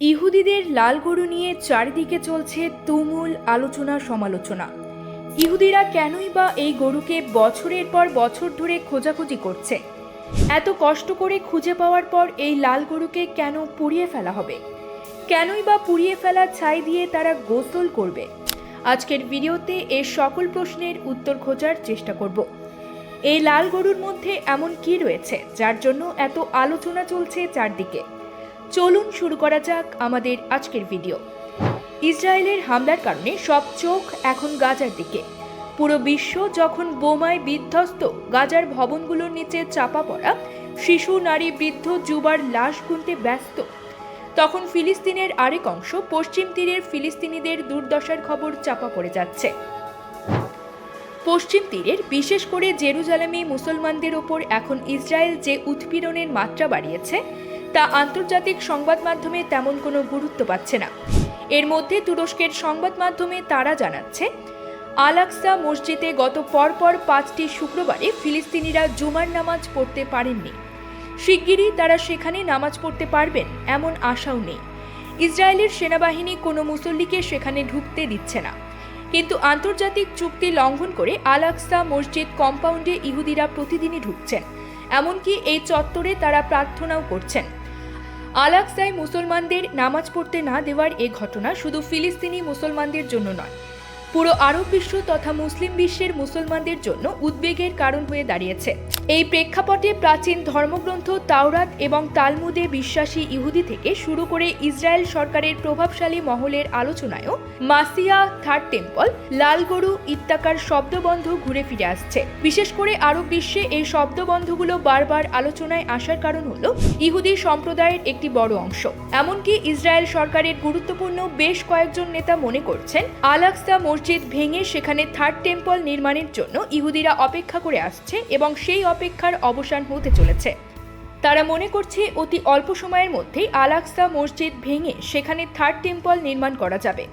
ইহুদিদের লাল গরু নিয়ে চারিদিকে চলছে তুমুল আলোচনা সমালোচনা। ইহুদিরা কেনই বা এই গরুকে বছরের পর বছর ধরে খোঁজাখুঁজি করছে? এত কষ্ট করে খুঁজে পাওয়ার পর এই লাল গরুকে কেন পুড়িয়ে ফেলা হবে? কেনই বা পুড়িয়ে ফেলা ছাই দিয়ে তারা গোসল করবে? আজকের ভিডিওতে এর সকল প্রশ্নের উত্তর খোঁজার চেষ্টা করব। এই লাল গরুর মধ্যে এমন কি রয়েছে, যার জন্য এত আলোচনা চলছে চারদিকে? চলুন শুরু করা যাক আমাদের আজকের ভিডিও ইসরায়েলের হামলার কারণে সব চোখ এখন গাজার দিকে। পুরো বিশ্ব যখন বোমায় বিধ্বস্ত, গাজার ভবনগুলোর নিচে চাপা পড়া, শিশু, নারী, বৃদ্ধ, যুবার লাশ গুনতে ব্যস্ত। তখন ফিলিস্তিনের আরেক অংশ পশ্চিম তীরের ফিলিস্তিনিদের দুর্দশার খবর চাপা পড়ে যাচ্ছে। পশ্চিম তীরের, বিশেষ করে জেরুজালেমে মুসলমানদের ওপর এখন ইসরায়েল যে উৎপীড়নের মাত্রা বাড়িয়েছে তা আন্তর্জাতিক সংবাদ মাধ্যমে তেমন কোনো গুরুত্ব পাচ্ছে না। এর মধ্যে তুরস্কের সংবাদ মাধ্যমে তারা জানাচ্ছে আলাক্সা মসজিদে গত পরপর পাঁচটি শুক্রবারে ফিলিস্তিনিরা জুমার নামাজ পড়তে পারেননি। শিগগিরই তারা সেখানে নামাজ পড়তে পারবেন এমন আশাও নেই। ইসরায়েলের সেনাবাহিনী কোনো মুসল্লিকে সেখানে ঢুকতে দিচ্ছে না। কিন্তু আন্তর্জাতিক চুক্তি লঙ্ঘন করে আলাক্সা মসজিদ কম্পাউন্ডে ইহুদিরা প্রতিদিনই ঢুকছেন। এমনকি এই চত্বরে তারা প্রার্থনাও করছেন। আলাক্সায় মুসলমানদের নামাজ পড়তে না দেওয়ার এ ঘটনা শুধু ফিলিস্তিনি মুসলমানদের জন্য নয় পুরো আরব বিশ্ব তথা মুসলিম বিশ্বের মুসলমানদের জন্য উদ্বেগের কারণ হয়ে দাঁড়িয়েছে। এই প্রেক্ষাপটে প্রাচীন ধর্মগ্রন্থ তাওরাত এবং তালমুদে বিশ্বাসী ইহুদি থেকে শুরু করে ইসরায়েল সরকারের প্রভাবশালী মহলের আলোচনায়ও মাসিয়া থার্ড টেম্পল লাল গরু ইত্যাকার শব্দবন্ধ ঘুরে ফিরে আসছে। বিশেষ করে আরব বিশ্বে এই শব্দবন্ধগুলো বারবার আলোচনায় আসার কারণ হলো ইহুদি সম্প্রদায়ের একটি বড় অংশ। এমনকি ইসরায়েল সরকারের গুরুত্বপূর্ণ বেশ কয়েকজন নেতা মনে করছেন আলাক্সা মসজিদ ভেঙে সেখানে থার্ড টেম্পল নির্মাণের জন্য ইহুদিরা অপেক্ষা করে আসছে এবং সেই অপেক্ষার অবসান হতে চলেছে। তারা মনে করছে অতি অল্প সময়ের মধ্যেই আলাক্সা মসজিদ ভেঙে সেখানে থার্ড টেম্পল নির্মাণ করা যাবে।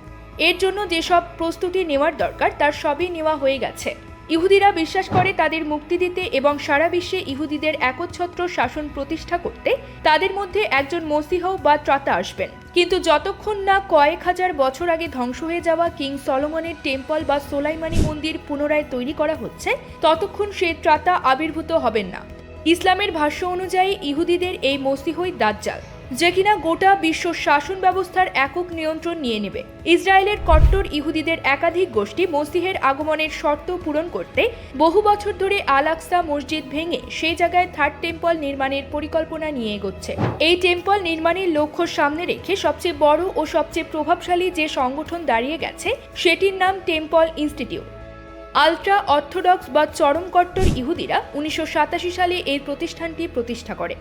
এর জন্য যেসব প্রস্তুতি নেওয়ার দরকার, তার সবই নেওয়া হয়ে গেছে। ইহুদিরা বিশ্বাস করে তাদের মুক্তি দিতে এবং সারা বিশ্বে ইহুদিদের একচ্ছত্র শাসন প্রতিষ্ঠা করতে তাদের মধ্যে একজন মসিহ বা ত্রাতা আসবেন। কিন্তু যতক্ষণ না কয়েক হাজার বছর আগে ধ্বংস হয়ে যাওয়া কিং সলোমনের টেম্পল বা সোলাইমানি মন্দির পুনরায় তৈরি করা হচ্ছে, ততক্ষণ সে ত্রাতা আবির্ভূত হবেন না। ইসলামের ভাষ্য অনুযায়ী ইহুদিদের এই মসিহই দাজ্জাল। যে কিনা গোটা বিশ্ব শাসন ব্যবস্থার একক নিয়ন্ত্রণ নিয়ে নেবে। ইসরায়েলের কট্টর ইহুদিদের একাধিক গোষ্ঠী মসিহের আগমনের শর্ত পূরণ করতে বহু বছর ধরে আলাক্সা মসজিদ ভেঙে সেই জায়গায় থার্ড টেম্পল নির্মাণের পরিকল্পনা নিয়ে এগোচ্ছে। এই টেম্পল নির্মাণের লক্ষ্য সামনে রেখে সবচেয়ে বড় ও সবচেয়ে প্রভাবশালী যে সংগঠন দাঁড়িয়ে গেছে, সেটির নাম টেম্পল ইনস্টিটিউট। আলট্রা অর্থোডক্স বা চরমকট্টর ইহুদিরা উনিশশো সাতাশি সালে এই প্রতিষ্ঠানটি প্রতিষ্ঠা করে।